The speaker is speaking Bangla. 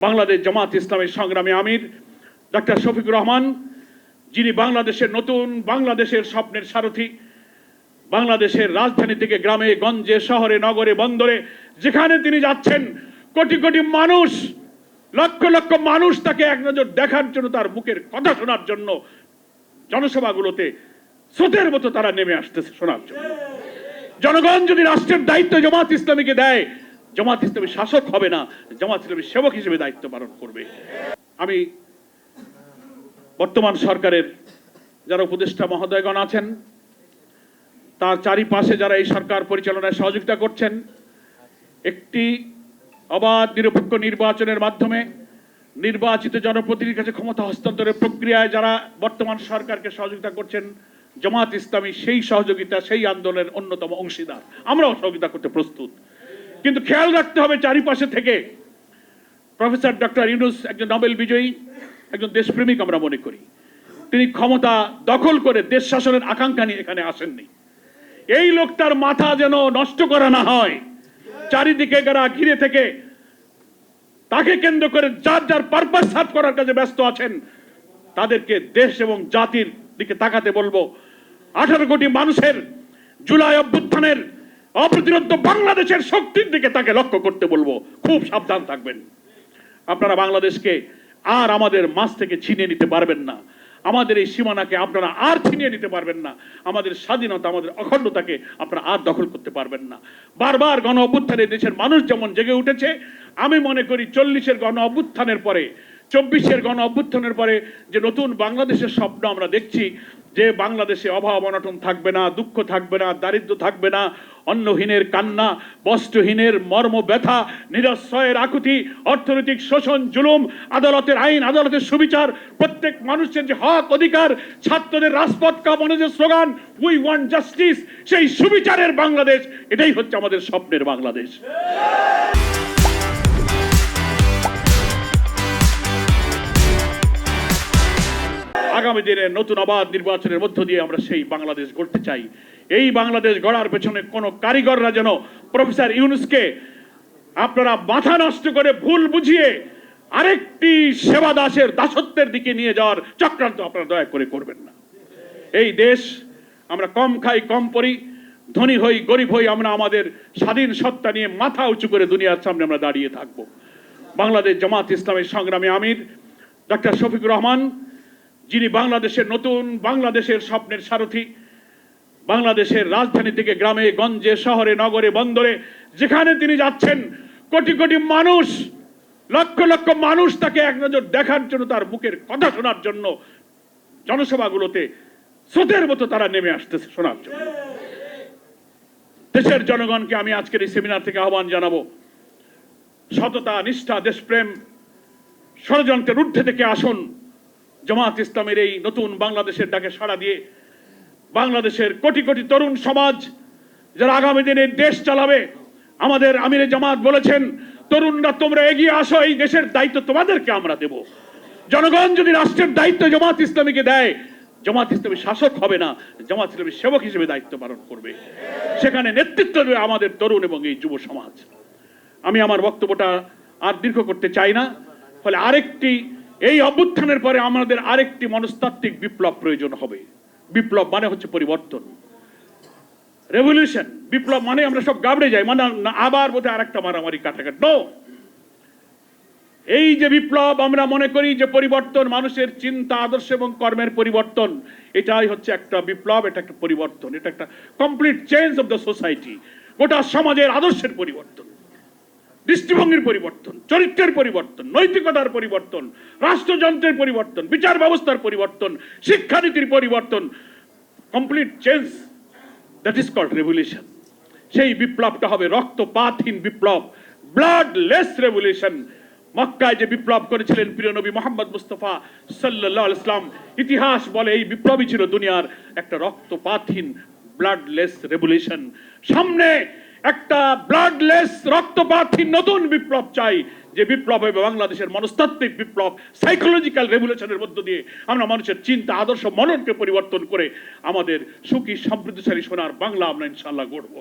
বাংলাদেশ জামাত ইসলামের সংগ্রামী আমির, ডাক্তার শফিকুর রহমান, যিনি বাংলাদেশের নতুন, বাংলাদেশের স্বপ্নের সারথি, বাংলাদেশের রাজধানী থেকে গ্রামে, গঞ্জে, শহরে, নগরে, বন্দরে, যেখানে তিনি যাচ্ছেন, কোটি কোটি মানুষ, লক্ষ লক্ষ মানুষ তাকে এক নজর দেখার জন্য, তার মুখের কথা শোনার জন্য জনসভাগুলোতে স্রোতের মতো তারা নেমে আসতেছে শোনার জন্য। জনগণ যদি রাষ্ট্রের দায়িত্ব জামাত ইসলামীকে দেয় জামাত ইসলামী শাসক হবে না, জামাত ইসলামী সেবক হিসেবে দায়িত্ব পালন করবে। আমি বর্তমান সরকারের যারা উপদেষ্টা মহোদয়গণ আছেন, তার চারিপাশে যারা এই সরকার পরিচালনায় সহযোগিতা করছেন, একটি অবাধ নিরপেক্ষ নির্বাচনের মাধ্যমে নির্বাচিত জনপ্রতিনিধির কাছে ক্ষমতা হস্তান্তরের প্রক্রিয়ায় যারা বর্তমান সরকারকে সহযোগিতা করছেন, জামাত ইসলামী সেই সহযোগিতা, সেই আন্দোলনের অন্যতম অংশীদার। আমরাও সহযোগিতা করতে প্রস্তুত। কিন্তু খেয়াল রাখতে হবে চারিপাশে থেকে। প্রফেসর ডক্টর ইউনুস একজন নোবেল বিজয়ী, একজন দেশপ্রেমিক আমরা মনে করি। তিনি ক্ষমতা দখল করে দেশ শাসনের আকাঙ্ক্ষা নিয়ে এখানে আসেননি। এই লোকটার মাথা যেন নষ্ট করা না হয়, চারিদিকে যারা ঘিরে থেকে তাকে কেন্দ্র করে যার যার পারপাস সার্ভ করার কাজে ব্যস্ত আছেন, তাদেরকে দেশ এবং জাতির দিকে তাকাতে বলব। আঠারো কোটি মানুষের জুলাই অভ্যুত্থানের অপ্রতিরোধ বাংলাদেশের শক্তির দিকে তাকে লক্ষ্য করতে বলব। খুব সাবধান থাকবেন। আপনারা বাংলাদেশকে আর আমাদের মাছ থেকে ছিনিয়ে নিতে পারবেন না। আমাদের এই সীমানাকে আপনারা আর ছিনিয়ে নিতে পারবেন না। আমাদের স্বাধীনতা, আমাদের অখণ্ডতাকে আপনারা আর দখল করতে পারবেন না। বারবার গণ অভ্যুত্থানে দেশের মানুষ যেমন জেগে উঠেছে, আমি মনে করি চল্লিশের গণ অভ্যুত্থানের পরে, চব্বিশের গণ অভ্যুত্থানের পরে যে নতুন বাংলাদেশের স্বপ্ন আমরা দেখছি যে বাংলাদেশে অভাব, অনটন থাকবে না, দুঃখ থাকবে না, দারিদ্র থাকবে না, অন্নহীনের কান্না, বস্ত্রহীনের মর্ম ব্যথা নিরশ্রয়ের আকুতি, অর্থনৈতিক শোষণ, জুলুম, আদালতের আইন, আদালতের সুবিচার, প্রত্যেক মানুষের যে হক, অধিকার, ছাত্রদের রাজপথ কামানোর যে স্লোগান উই ওয়ান্ট জাস্টিস সেই সুবিচারের বাংলাদেশ, এটাই হচ্ছে আমাদের স্বপ্নের বাংলাদেশ। আগামী দিনে নতুন অবাধ নির্বাচনের মধ্য দিয়ে আমরা সেই বাংলাদেশ গড়তে চাই। এই বাংলাদেশ গড়ার পেছনে কোনো কারিগররা যেন প্রফেসর ইউনুসকে আপনারা মাথা নষ্ট করে ভুল বুঝিয়ে আরেকটি সেবা দাসের দাসত্বের দিকে নিয়ে যাওয়ার চক্রান্ত আপনারা দয়া করে করবেন না। এই দেশ আমরা কম খাই, কম পড়ি, ধনী হই, গরিব হই, আমরা আমাদের স্বাধীন সত্তা নিয়ে মাথা উঁচু করে দুনিয়ার সামনে আমরা দাঁড়িয়ে থাকব। বাংলাদেশ জামাত ইসলামের সংগ্রামী আমির, ডাক্তার শফিকুর রহমান যিনি বাংলাদেশের নতুন, বাংলাদেশের স্বপ্নের সারথি, বাংলাদেশের রাজধানী থেকে গ্রামে, গঞ্জে, শহরে, নগরে, বন্দরে, যেখানে তিনি যাচ্ছেন, কোটি কোটি মানুষ, লক্ষ লক্ষ মানুষ তাকে এক নজর দেখার জন্য, তার মুখের কথা শোনার জন্য জনসভাগুলোতে স্রোতের মতো তারা নেমে আসতেছে শোনার জন্য। দেশের জনগণকে আমি আজকের এই সেমিনার থেকে আহ্বান জানাব। সততা, নিষ্ঠা, দেশপ্রেম, ষড়যন্ত্রের ঊর্ধ্বে থেকে আসুন। জামাত ইসলামের এই নতুন বাংলাদেশের ডাকে সাড়া দিয়ে বাংলাদেশের কোটি কোটি তরুণ সমাজ যারা আগামী দিনে দেশ চালাবে, আমাদের আমিরে জামাত বলেছেন, তরুণরা, তোমরা এগিয়ে আসো, এই দেশের দায়িত্ব তোমাদেরকে আমরা দেব। জনগণ যদি রাষ্ট্রের দায়িত্ব জামাত ইসলামীকে দেয়, জামাত ইসলামী শাসক হবে না, জামাত ইসলামী সেবক হিসেবে দায়িত্ব পালন করবে। সেখানে নেতৃত্ব দেবে আমাদের তরুণ এবং এই যুব সমাজ। আমি আমার বক্তব্যটা আর দীর্ঘ করতে চাই না, ফলে আরেকটি এই অভ্যুত্থানের পরে আমাদের আরেকটি মনস্তাত্ত্বিক বিপ্লব প্রয়োজন হবে। বিপ্লব মানে হচ্ছে পরিবর্তন। রেভলিউশন বিপ্লব মানে আমরা সব গাবড়ে যাই মানে আবার বোধহয় আরেকটা মারামারি কাটাকাট। নো এই যে বিপ্লব আমরা মনে করি যে পরিবর্তন, মানুষের চিন্তা, আদর্শ এবং কর্মের পরিবর্তন, এটাই হচ্ছে একটা বিপ্লব, এটা একটা পরিবর্তন, এটা একটা complete change of the society গোটা সমাজের আদর্শের পরিবর্তন। দৃষ্টিভঙ্গির পরিবর্তন, চরিত্রের পরিবর্তন, নৈতিকতার পরিবর্তন, রাষ্ট্রযন্ত্রের পরিবর্তন, বিচার ব্যবস্থার পরিবর্তন, শিক্ষানীতির পরিবর্তন complete change that is called revolution সেই বিপ্লবটা হবে রক্তপাতহীন বিপ্লব ব্লাডলেস রেভলিউশন মক্কায় যে বিপ্লব করেছিলেন প্রিয় নবী মোহাম্মদ মুস্তফা সাল্লাহ ইসলাম ইতিহাস বলে এই বিপ্লবই ছিল দুনিয়ার একটা রক্তপাতহীন ব্লাডলেস রেভলিউশন সামনে একটা ব্লাডলেস রক্তপাতহীন নতুন বিপ্লব চাই, যে বিপ্লব হবে বাংলাদেশের মনস্তাত্ত্বিক বিপ্লব সাইকোলজিক্যাল রেভুলেশনের মধ্য দিয়ে আমরা মানুষের চিন্তা, আদর্শ, মননকে পরিবর্তন করে আমাদের সুখী, সমৃদ্ধশালী সোনার বাংলা আমরা ইনশাল্লাহ গড়বো।